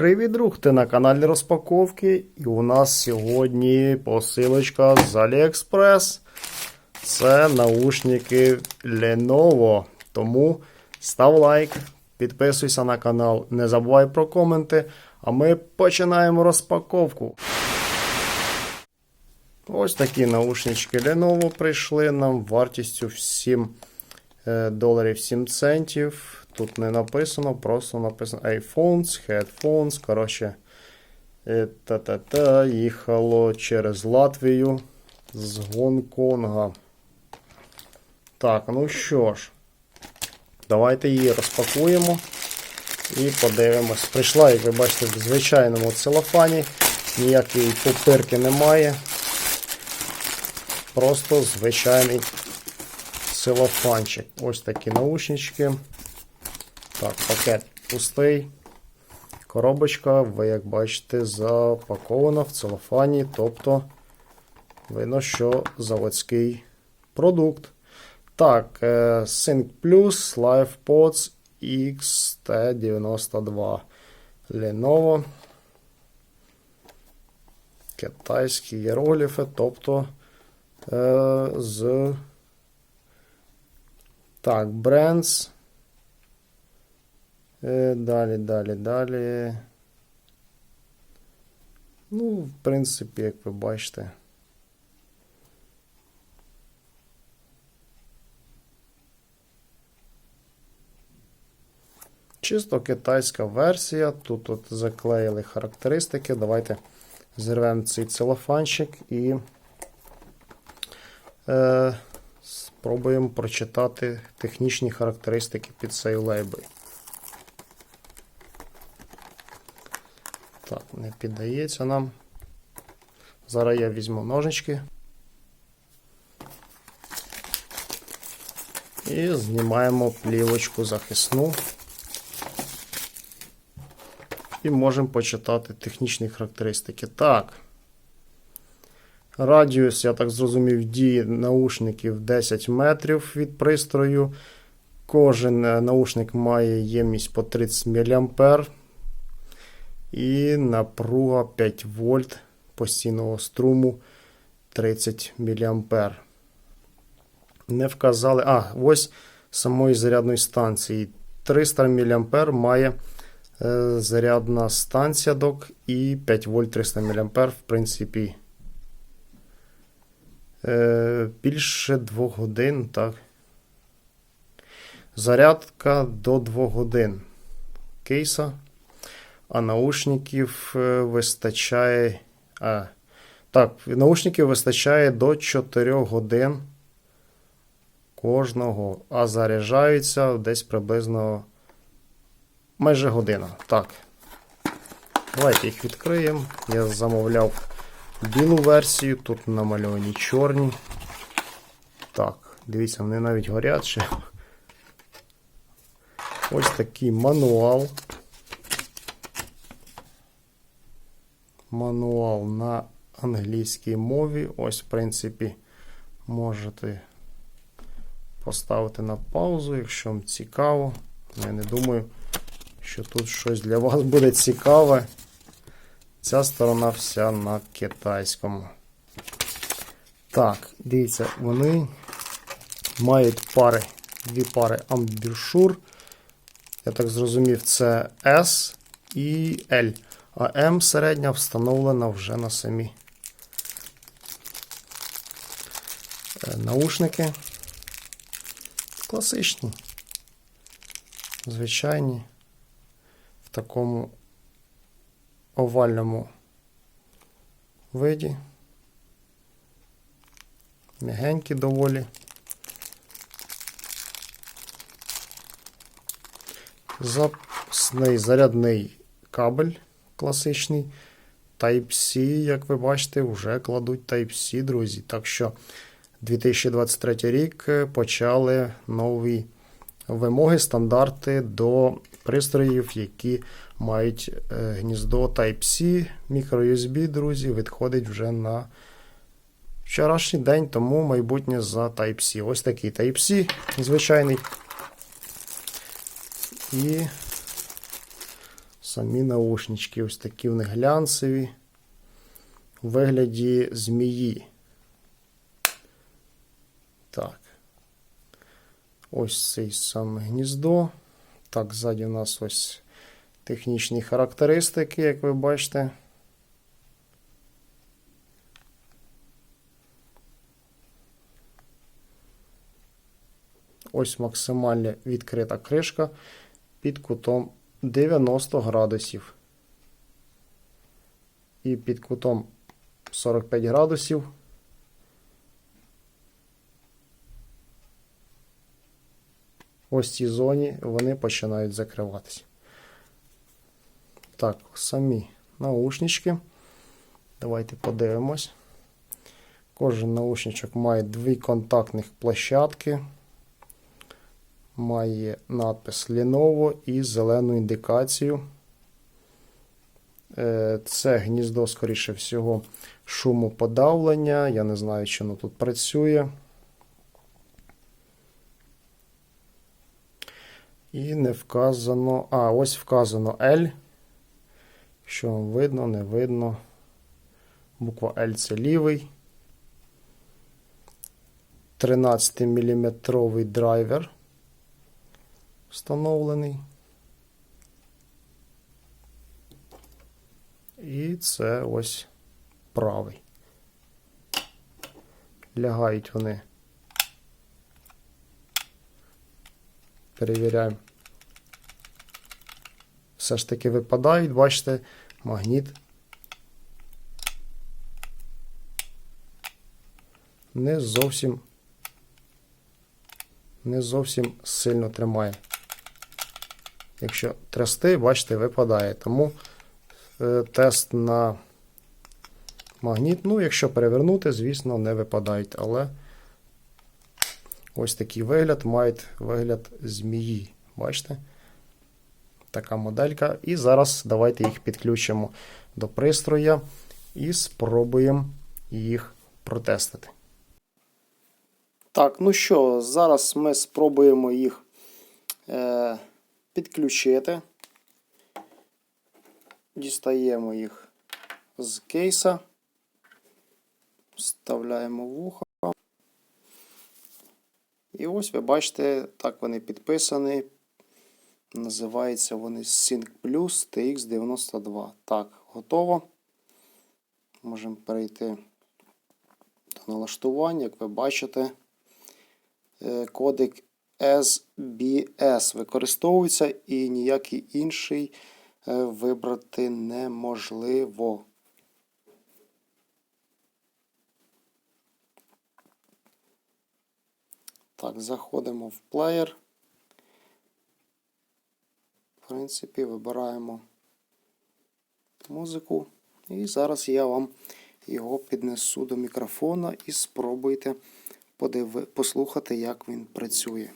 Привіт, друг! Ти на каналі розпаковки. І у нас сьогодні посилочка з AliExpress. Це наушники Lenovo. Тому став лайк, підписуйся на канал, не забувай про коменти. А ми починаємо розпаковку. Ось такі наушнички Lenovo прийшли нам вартістю в 7 е, доларів 7 центів. Тут не написано, просто написано iPhones, headphones. Коротше, е, та-та-та, їхало через Латвію з Гонконга. Так, ну що ж, давайте її розпакуємо і подивимось. Прийшла, як ви бачите, в звичайному целофані. Ніякої пупирки немає. Просто звичайний целофанчик. Ось такі наушнички. Так, пакет пустий. Коробочка, ви, як бачите, запакована в целофані, тобто видно, що заводський продукт. Так, е, Sync Plus LivePods XT92 Lenovo. Китайські іерогліфи, тобто е, з. Так, Brands. Е, Далі, далі, далі. Ну, в принципі, як ви бачите. Чисто китайська версія. Тут от заклеїли характеристики. Давайте зірвемо цей целофанчик і е, спробуємо прочитати технічні характеристики під цей лейбл. Так, не піддається нам. Зараз я візьму ножички. І знімаємо плівочку захисну. І можемо почитати технічні характеристики. Так. Радіус, я так зрозумів, дії наушників 10 метрів від пристрою. Кожен наушник має ємність по 30 мА. І напруга 5 вольт постійного струму 30 мА. Не вказали. А, ось самої зарядної станції. 300 мА має е, зарядна станція док і 5 вольт 300 мА, в принципі. Е, більше 2 годин, так. Зарядка до 2 годин кейса а наушників е, вистачає. А, Так, наушників вистачає до 4 годин кожного, а заряджаються десь приблизно майже година. Так. Давайте їх відкриємо. Я замовляв білу версію, тут намальовані чорні. Так, дивіться, вони навіть горять. Ось такий мануал. Мануал на англійській мові. Ось, в принципі, можете поставити на паузу, якщо вам цікаво. Я не думаю, що тут щось для вас буде цікаве. Ця сторона вся на китайському. Так, дивіться, вони мають пари, дві пари амбюшур. Я так зрозумів, це S і L. А М середня встановлена вже на самі е, наушники. Класичні, звичайні, в такому овальному виді. М'ягенькі доволі. Запасний зарядний кабель класичний. Type-C, як ви бачите, вже кладуть Type-C, друзі. Так що 2023 рік почали нові вимоги, стандарти до пристроїв, які мають е, гніздо Type-C, мікро-USB, друзі, відходить вже на вчорашній день, тому майбутнє за Type-C. Ось такий Type-C звичайний. І Самі наушнички ось такі в них глянцеві. У вигляді змії. Так. Ось це саме гніздо. Так, ззаді у нас ось технічні характеристики, як ви бачите. Ось максимально відкрита кришка під кутом 90 градусів. І під кутом 45 градусів. Ось цій зоні вони починають закриватися. Так, самі наушнички. Давайте подивимось. Кожен наушничок має дві контактних площадки. Має надпис Lenovo і зелену індикацію. Е, Це гніздо, скоріше всього, шумоподавлення. Я не знаю, чи воно тут працює. І не вказано. А, ось вказано L. Що вам видно, не видно. Буква L це лівий. 13 мм драйвер встановлений. І це ось правий. Лягають вони. Перевіряємо. Все ж таки випадають, бачите, магніт. Не зовсім не зовсім сильно тримає. Якщо трясти, бачите, випадає. Тому е, тест на магніт, ну, якщо перевернути, звісно, не випадають. Але ось такий вигляд мають вигляд змії. Бачите? Така моделька. І зараз давайте їх підключимо до пристроя і спробуємо їх протестити. Так, ну що, зараз ми спробуємо їх е, підключити. Дістаємо їх з кейса, вставляємо в ухо. І ось ви бачите, так вони підписані. Називаються вони Sync Plus TX92. Так, готово. Можемо перейти до налаштування, як ви бачите. Е, кодек SBS використовується і ніякий інший е, вибрати неможливо. Так, заходимо в плеєр. В принципі, вибираємо музику. І зараз я вам його піднесу до мікрофона і спробуйте подиви, послухати, як він працює.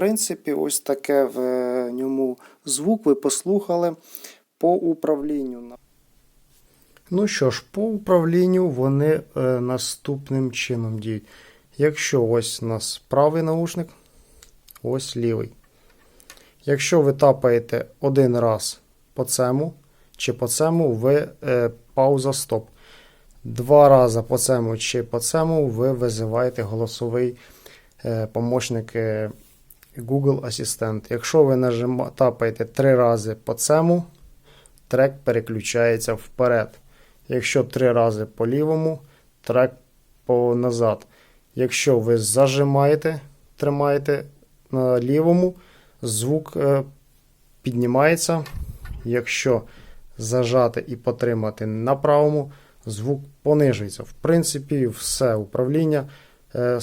Принципі, ось таке в е, ньому звук ви послухали по управлінню. Ну що ж, по управлінню вони е, наступним чином діють. Якщо ось у нас правий наушник, ось лівий. Якщо ви тапаєте один раз по цьому чи по цьому, ви е, пауза стоп. Два рази по цьому чи по цьому ви визиваєте голосовий е, помощник е, Google Асистент. Якщо ви нажима, три рази по цьому, трек переключається вперед. Якщо три рази по лівому, трек по назад. Якщо ви зажимаєте, тримаєте на лівому, звук е, піднімається. Якщо зажати і потримати на правому, звук понижується. В принципі, все управління е,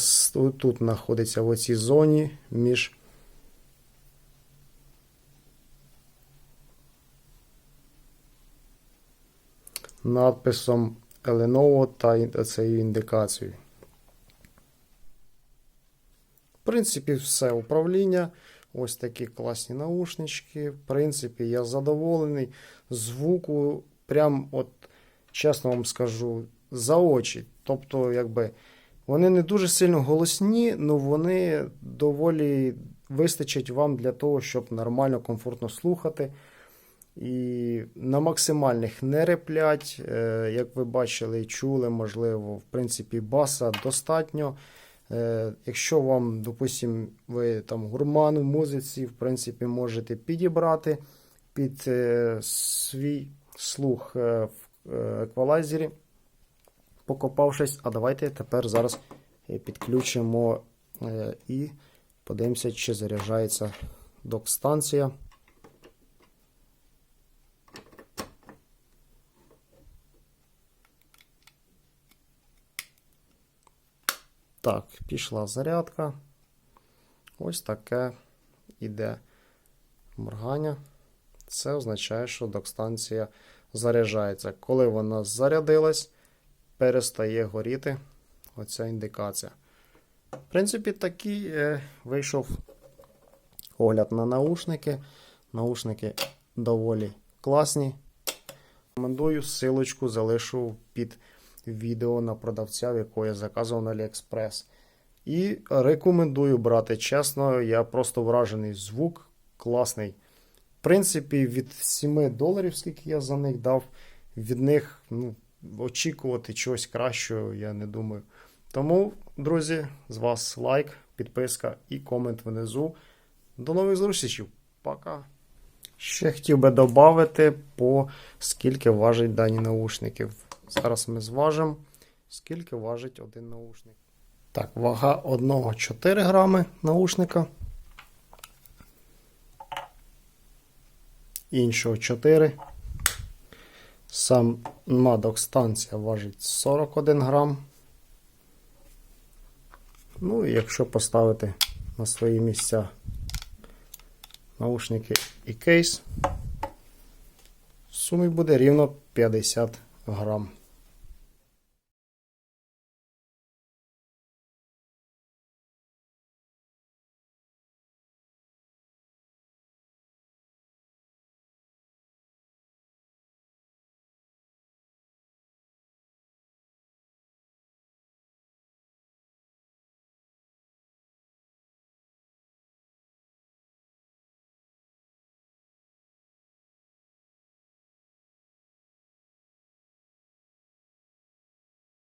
тут знаходиться в оцій зоні між надписом Lenovo та цією індикацією. В принципі, все управління. Ось такі класні наушнички. В принципі, я задоволений. Звуку, прям, от, чесно вам скажу, за очі. Тобто, якби, вони не дуже сильно голосні, але вони доволі вистачать вам для того, щоб нормально, комфортно слухати. І на максимальних не реплять. Е, Як ви бачили і чули, можливо, в принципі, баса достатньо. Е, Якщо вам, допустим, ви там гурман в музиці, в принципі, можете підібрати під е, свій слух в еквалайзері, покопавшись. А давайте тепер зараз підключимо і подивимося, чи заряджається док-станція. Так, пішла зарядка. Ось таке іде моргання. Це означає, що док-станція заряджається. Коли вона зарядилась, перестає горіти оця індикація. В принципі, такий е, вийшов огляд на наушники. Наушники доволі класні. Рекомендую, силочку залишу під відео на продавця, в якого я заказував на AliExpress. І рекомендую брати. Чесно, я просто вражений. Звук класний. В принципі, від 7 доларів, скільки я за них дав, від них ну, очікувати чогось кращого, я не думаю. Тому, друзі, з вас лайк, підписка і комент внизу. До нових зустрічей. Пока. Ще хотів би додати, по скільки важать дані наушники. Зараз ми зважимо, скільки важить один наушник. Так, вага одного 4 грами наушника. Іншого 4. Сам мадок станція важить 41 грам. Ну і якщо поставити на свої місця наушники і кейс, в сумі буде рівно 50 грам.